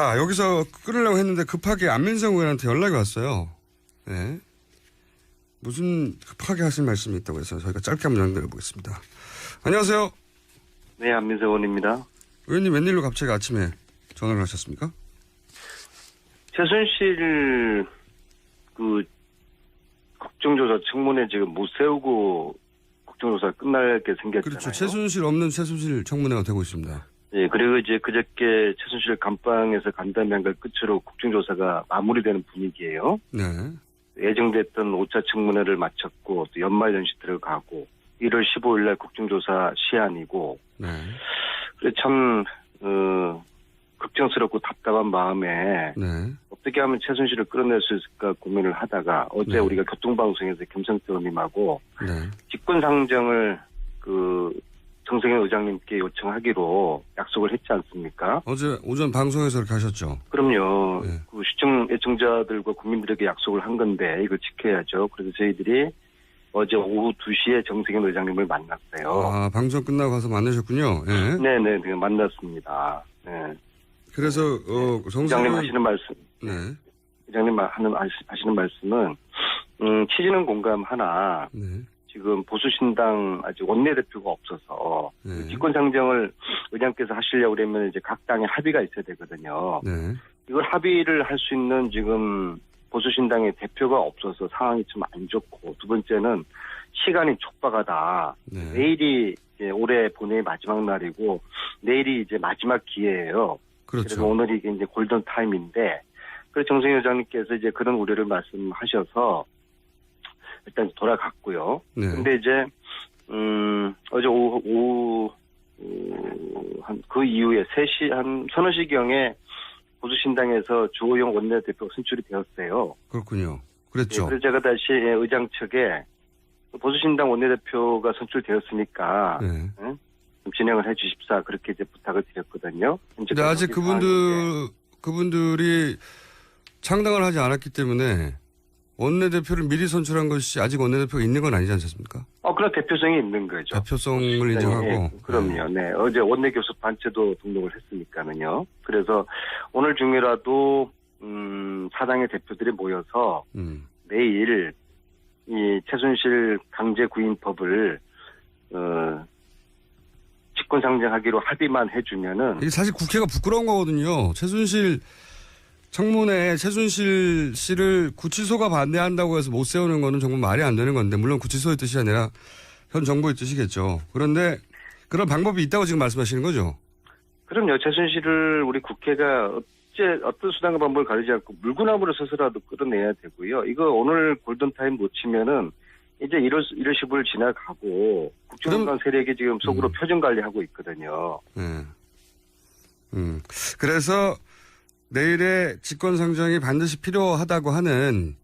아, 여기서 끊으려고 했는데 급하게 안민석 의원한테 연락이 왔어요. 네. 무슨 급하게 하신 말씀이 있다고 해서 저희가 짧게 한번 연결해 보겠습니다. 안녕하세요. 네, 안민석 의원입니다. 의원님 웬일로 갑자기 아침에 전화를 하셨습니까? 최순실 그 국정조사 청문회 지금 못 세우고 국정조사 끝날 게 생겼잖아요. 그렇죠. 최순실 없는 최순실 청문회가 되고 있습니다. 예, 그리고 이제 그저께 최순실 감방에서 간담회한 걸 끝으로 국정조사가 마무리되는 분위기예요. 네. 예정됐던 5차 청문회를 마쳤고 또 연말 연시 들어가고 1월 15일 날 국정조사 시한이고 네. 그래 참 어, 걱정스럽고 답답한 마음에 네. 어떻게 하면 최순실을 끌어낼 수 있을까 고민을 하다가 어제 네. 우리가 교통방송에서 김성태 의원님하고 네. 직권상정을 그 정성현 의장님께 요청하기로 약속을 했지 않습니까? 어제 오전 방송에서 그렇게 하셨죠. 그럼요. 네. 그 시청 애청자들과 국민들에게 약속을 한 건데 이걸 지켜야죠. 그래서 저희들이 어제 오후 2시에 정성현 의장님을 만났어요. 아, 방송 끝나고 가서 만나셨군요. 예. 네네, 네, 만났습니다. 네. 그래서 어, 의장님 정상훈 하시는 말씀, 네. 의장님 하는 하시는 말씀은 음, 취지는 공감하나 네. 지금 보수신당 아직 원내대표가 없어서 네. 직권상정을 의장께서 하시려고 그러면 이제 각 당의 합의가 있어야 되거든요. 네. 이걸 합의를 할 수 있는 지금 보수신당의 대표가 없어서 상황이 좀 안 좋고 두 번째는 시간이 촉박하다. 네. 내일이 올해 본회의 마지막 날이고 내일이 이제 마지막 기회예요. 그래서 그렇죠. 오늘이 이게 이제 골든 타임인데 그래서 정승희 의장님께서 이제 그런 우려를 말씀하셔서 일단 돌아갔고요. 네. 근데 이제 음 어제 오후 오후 한 그 이후에 3시 한 서너 시경에 보수신당에서 주호영 원내대표 선출이 되었어요. 그렇군요. 예, 그랬죠. 그래서 제가 다시 예, 의장 측에 보수신당 원내대표가 선출되었으니까 네. 좀 진행을 해주십사 그렇게 이제 부탁을 드렸거든요. 근데 아직 그분들. 그분들이 창당을 하지 않았기 때문에 원내대표를 미리 선출한 것이 아직 원내대표가 있는 건 아니지 않습니까? 어 그런 대표성이 있는 거죠. 대표성을 네, 인정하고. 예, 그럼요. 네. 어제 원내교섭 단체도 등록을 했으니까는요. 그래서 오늘 중이라도, 음, 사당의 대표들이 모여서 음. 내일 이 최순실 강제 구인법을, 어, 직권상정하기로 합의만 해주면은, 이게 사실 국회가 부끄러운 거거든요. 최순실 청문회에 최순실 씨를 구치소가 반대한다고 해서 못 세우는 거는 정말 말이 안 되는 건데 물론 구치소의 뜻이 아니라 현 정부의 뜻이겠죠. 그런데 그런 방법이 있다고 지금 말씀하시는 거죠. 그럼요. 최순실을 우리 국회가 어째, 어떤 수단과 방법을 가리지 않고 물구나무를 서서라도 끌어내야 되고요. 이거 오늘 골든타임 놓치면은 이제 1월, 1월 15일 지나가고 국정원관 세력이 지금 속으로 음. 표정 관리하고 있거든요. 네. 음. 그래서 내일의 직권상정이 반드시 필요하다고 하는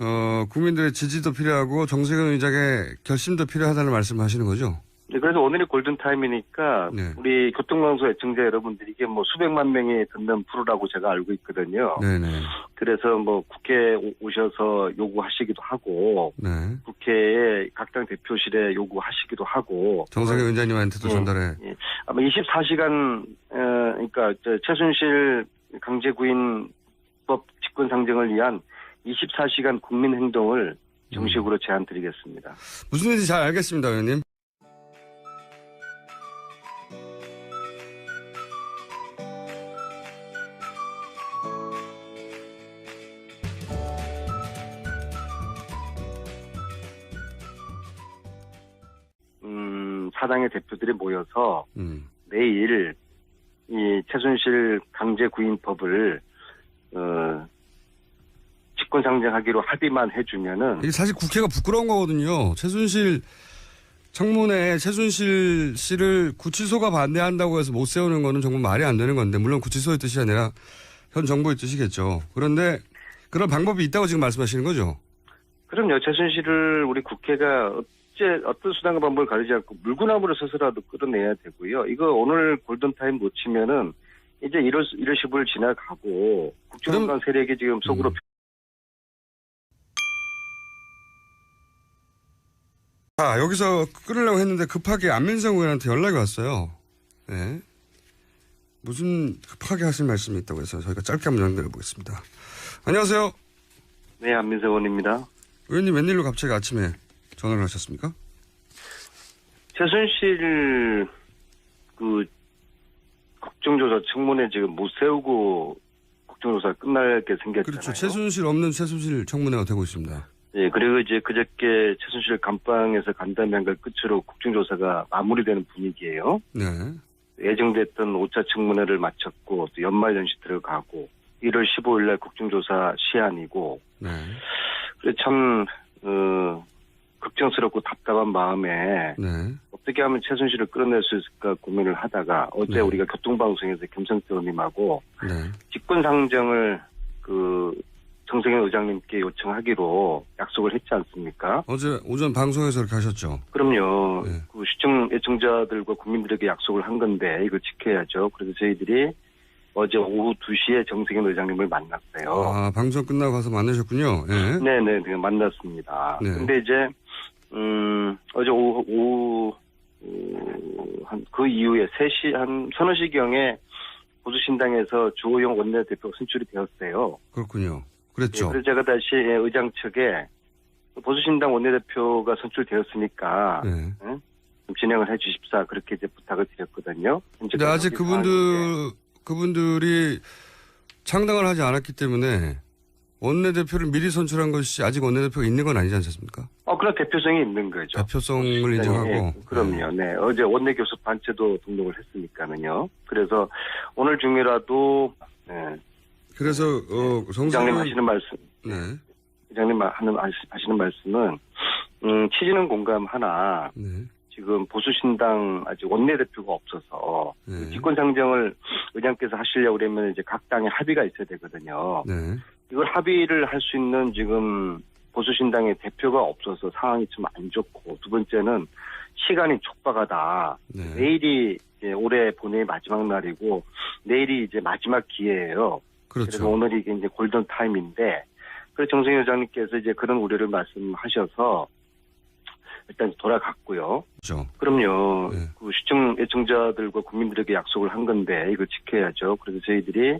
어, 국민들의 지지도 필요하고 정세균 의장의 결심도 필요하다는 말씀을 하시는 거죠. 네, 그래서 오늘이 골든타임이니까 네. 우리 교통방송 애청자 여러분들이 이게 뭐 수백만 명이 듣는 프로라고 제가 알고 있거든요. 네네. 그래서 뭐 국회에 오- 오셔서 요구하시기도 하고 네. 국회에 각 당 대표실에 요구하시기도 하고 정세균 의장님한테도 예. 전달해. 예. 아마 24시간 어, 그러니까 저 최순실 강제 구인법 직권 상정을 위한 24시간 국민 행동을 정식으로 제안 드리겠습니다. 무슨 일인지 잘 알겠습니다, 의원님. 음, 사당의 대표들이 모여서 음. 내일 이 최순실 강제 구인법을 어, 직권 상정하기로 합의만 해주면은 이게 사실 국회가 부끄러운 거거든요. 최순실 청문회에 최순실 씨를 구치소가 반대한다고 해서 못 세우는 거는 정말 말이 안 되는 건데 물론 구치소의 뜻이 아니라 현 정부의 뜻이겠죠. 그런데 그런 방법이 있다고 지금 말씀하시는 거죠. 그럼요. 최순실을 우리 국회가 어째 어떤 수단과 방법을 가리지 않고 물구나무를 서서라도 끌어내야 되고요. 이거 오늘 골든타임 놓치면은 이제 1월, 1월 15일 지나가고 국정원관 세력이 지금 속으로 음. 아, 여기서 끊으려고 했는데 급하게 안민석 의원한테 연락이 왔어요. 네. 무슨 급하게 하실 말씀이 있다고 해서 저희가 짧게 한번 연결해 보겠습니다. 안녕하세요. 네, 안민석 의원입니다. 의원님 웬일로 갑자기 아침에 전화를 하셨습니까? 최순실 그 국정조사 청문회 지금 못 세우고 국정조사 끝날게 생겼잖아요. 그렇죠. 최순실 없는 최순실 청문회가 되고 있습니다. 예, 그리고 이제 그저께 최순실 감방에서 간담회한 걸 끝으로 국정조사가 마무리되는 분위기예요. 네. 예정됐던 5차 청문회를 마쳤고 또 연말 연시 들어가고 1월 15일 날 국정조사 시한이고 네. 그래 참 어, 걱정스럽고 답답한 마음에 네. 어떻게 하면 최순실을 끌어낼 수 있을까 고민을 하다가 어제 네. 우리가 교통방송에서 김성태 의원님하고 네. 직권 상정을 그 정세균 의장님께 요청하기로 약속을 했지 않습니까? 어제 오전 방송에서 이렇게 하셨죠. 그럼요. 네. 그 시청 애청자들과 국민들에게 약속을 한 건데 이걸 지켜야죠. 그래서 저희들이 어제 오후 2시에 정세균 의장님을 만났어요. 아, 방송 끝나고 가서 만나셨군요. 예. 네네, 네, 만났습니다. 네. 근데 이제, 음, 어제 오후, 오후, 한, 그 이후에 3시, 한 서너 시경에 보수신당에서 주호영 원내대표가 선출이 되었어요. 그렇군요. 예, 그랬죠. 그래서 제가 다시 예, 의장 측에 보수신당 원내대표가 선출되었으니까 네. 좀 진행을 해 주십사 그렇게 이제 부탁을 드렸거든요. 근데 아직 상황인데. 그분들 그분들이 창당을 하지 않았기 때문에 원내대표를 미리 선출한 것이 아직 원내대표가 있는 건 아니지 않습니까? 어, 그런 대표성이 있는 거죠. 대표성을 네, 인정하고. 예, 그럼요. 네. 어제 원내 교섭 단체도 등록을 했으니까는요. 그래서 오늘 중이라도 네. 그래서 어 회장님 정세균 하시는 말씀, 네. 회장님 하는 하시는 말씀은 음, 취지는 공감하나 네. 지금 보수신당 아직 원내대표가 없어서 네. 직권상정을 의장께서 하시려고 그러면 이제 각 당의 합의가 있어야 되거든요. 네. 이걸 합의를 할 수 있는 지금 보수신당의 대표가 없어서 상황이 좀 안 좋고 두 번째는 시간이 촉박하다. 네. 내일이 올해 본회의 마지막 날이고 내일이 이제 마지막 기회예요. 그래서 그렇죠. 오늘이 이게 이제 골든 타임인데 그래서 정승희 의장님께서 이제 그런 우려를 말씀하셔서 일단 돌아갔고요. 그렇죠. 그럼요. 네. 그 시청 애청자들과 국민들에게 약속을 한 건데 이걸 지켜야죠. 그래서 저희들이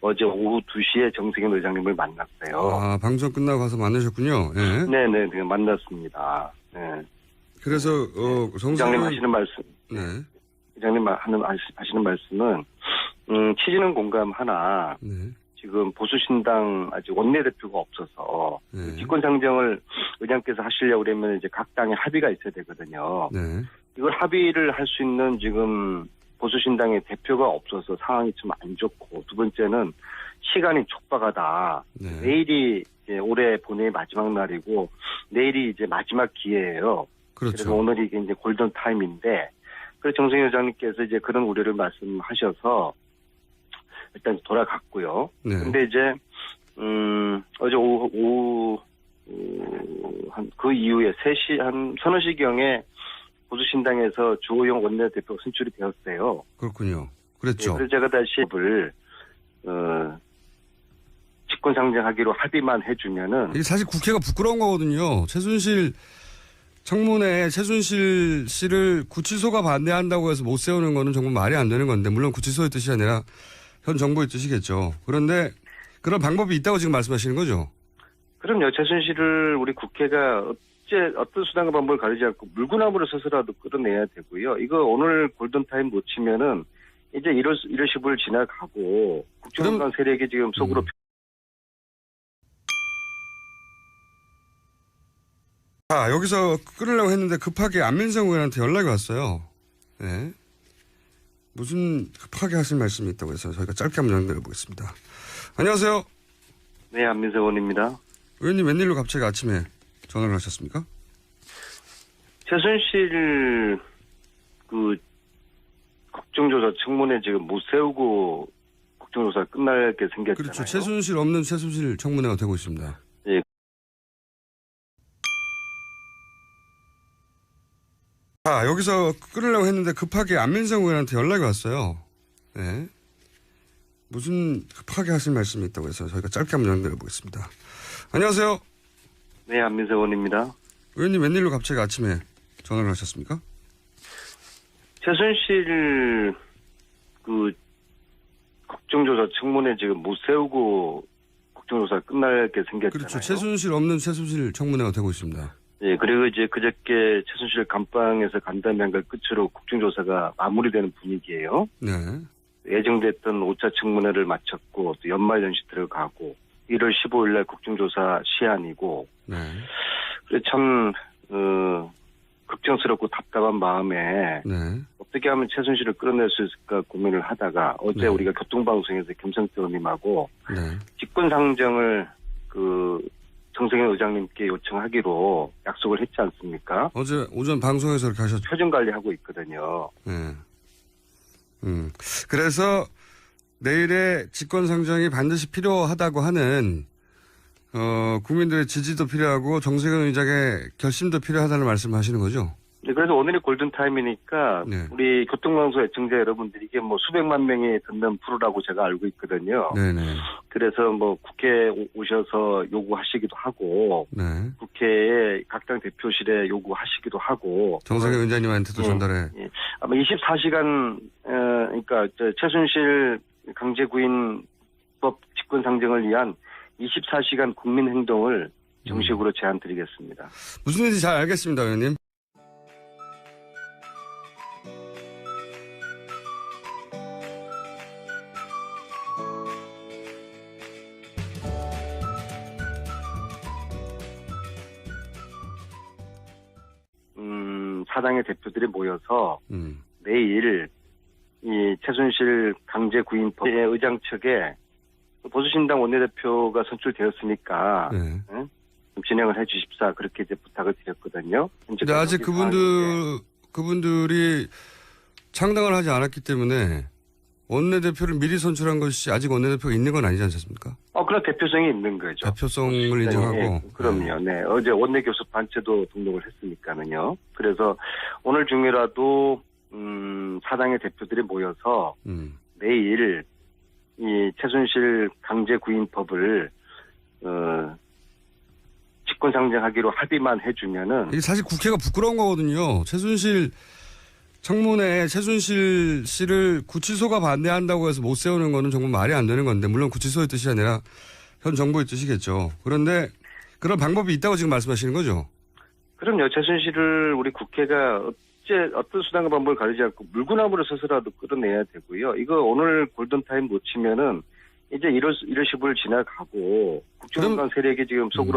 어제 오후 2시에 정세균 의장님을 만났어요. 아, 방송 끝나고 가서 만나셨군요. 예. 네네, 네, 만났습니다. 네. 그래서 어 의장님 정세균 하시는 말씀, 네. 의장님 하는 하시는 말씀은 음, 취지는 공감하나 네. 지금 보수신당 아직 원내대표가 없어서 네. 직권상정을 의장께서 하시려고 그러면 이제 각 당의 합의가 있어야 되거든요. 네. 이걸 합의를 할 수 있는 지금 보수신당의 대표가 없어서 상황이 좀 안 좋고 두 번째는 시간이 촉박하다. 네. 내일이 이제 올해 본회의 마지막 날이고 내일이 이제 마지막 기회예요. 그래서 그렇죠. 오늘이 이게 이제 골든 타임인데 그래서 정승희 의장님께서 이제 그런 우려를 말씀하셔서 일단 돌아갔고요. 네. 근데 이제 음 어제 오후, 오후 한그 이후에 3시 한 서너 시경에 보수신당에서 주호영 원내대표가 선출이 되었어요. 그렇군요. 예, 그랬죠. 그래서 제가 다시 을 어, 직권 상정하기로 합의만 해주면은 이게 사실 국회가 부끄러운 거거든요. 최순실 청문회에 최순실 씨를 구치소가 반대한다고 해서 못 세우는 거는 정말 말이 안 되는 건데 물론 구치소의 뜻이 아니라 현 정부의 뜻이겠죠. 그런데 그런 방법이 있다고 지금 말씀하시는 거죠. 그럼요. 최순실을 우리 국회가 어째 어떤 수단과 방법을 가리지 않고 물구나무로 서서라도 끌어내야 되고요. 이거 오늘 골든타임 놓치면은 이제 1월, 1월 15일 지나가고 국정원 세력이 지금 속으로 음. 아, 여기서 끊으려고 했는데 급하게 안민석 의원한테 연락이 왔어요. 네. 무슨 급하게 하실 말씀이 있다고 해서 저희가 짧게 한번 연결해 보겠습니다. 안녕하세요. 네, 안민석 의원입니다. 의원님 웬일로 갑자기 아침에 전화를 하셨습니까? 최순실 그 국정조사 청문회 지금 못 세우고 국정조사 끝날게 생겼잖아요. 그렇죠. 최순실 없는 최순실 청문회가 되고 있습니다. 예. 아, 여기서 끊으려고 했는데 급하게 안민석 의원한테 연락이 왔어요. 네. 무슨 급하게 하실 말씀이 있다고 해서 저희가 짧게 한번 연결해 보겠습니다. 안녕하세요. 네, 안민석 의원입니다. 의원님 웬일로 갑자기 아침에 전화를 하셨습니까? 최순실 그 국정조사 청문회 지금 못 세우고 국정조사 끝날게 생겼잖아요. 그렇죠. 최순실 없는 최순실 청문회가 되고 있습니다. 예, 그리고 이제 그저께 최순실 감방에서 간담회한 걸 끝으로 국정조사가 마무리되는 분위기예요. 네. 예정됐던 5차 청문회를 마쳤고 또 연말 연시 들어가고 1월 15일 날 국정조사 시한이고 네. 그래 참 어, 걱정스럽고 답답한 마음에 네. 어떻게 하면 최순실을 끌어낼 수 있을까 고민을 하다가 어제 네. 우리가 교통방송에서 김성태 의원님하고 네. 직권상정을 그 정세현 의장님께 요청하기로 약속을 했지 않습니까? 어제 오전 방송에서 이렇게 하셨죠. 표정 관리하고 있거든요. 네. 음. 그래서 내일의 직권 상정이 반드시 필요하다고 하는 어, 국민들의 지지도 필요하고 정세균 의장의 결심도 필요하다는 말씀을 하시는 거죠? 네, 그래서 오늘이 골든타임이니까 네. 우리 교통방송 애청자 여러분들이 이게 뭐 수백만 명이 듣는 프로라고 제가 알고 있거든요. 네네. 그래서 뭐 국회에 오- 오셔서 요구하시기도 하고 네. 국회에 각 당 대표실에 요구하시기도 하고 정세균 의장님한테도 예. 전달해. 예. 아마 24시간 어, 그러니까 저 최순실 강제 구인법 직권 상정을 위한 24시간 국민 행동을 정식으로 제안드리겠습니다. 무슨 일인지 잘 알겠습니다, 의원님. 음, 사당의 대표들이 모여서 음. 내일 이 최순실 강제 구인법의 의장 측에 보수신당 원내대표가 선출되었으니까 네. 좀 진행을 해주십사 그렇게 이제 부탁을 드렸거든요. 근데 아직 그분들, 상황인데. 그분들이 창당을 하지 않았기 때문에 원내대표를 미리 선출한 것이 아직 원내대표가 있는 건 아니지 않습니까? 어 그런 대표성이 있는 거죠. 대표성을 네, 인정하고. 예, 그럼요. 네. 어제 원내교섭 단체도 등록을 했으니까는요. 그래서 오늘 중이라도 음, 사당의 대표들이 모여서 음. 내일 이 최순실 강제 구인법을 어, 직권 상정하기로 합의만 해주면은 이게 사실 국회가 부끄러운 거거든요. 최순실 청문회에 최순실 씨를 구치소가 반대한다고 해서 못 세우는 거는 정말 말이 안 되는 건데 물론 구치소의 뜻이 아니라 현 정부의 뜻이겠죠. 그런데 그런 방법이 있다고 지금 말씀하시는 거죠. 그럼요. 최순실을 우리 국회가 어째 어떤 수단과 방법을 가리지 않고 물구나무를 서서라도 끌어내야 되고요. 이거 오늘 골든타임 놓치면은 이제 1월, 1월 15일 지나가고 국정원 세력이 지금 속으로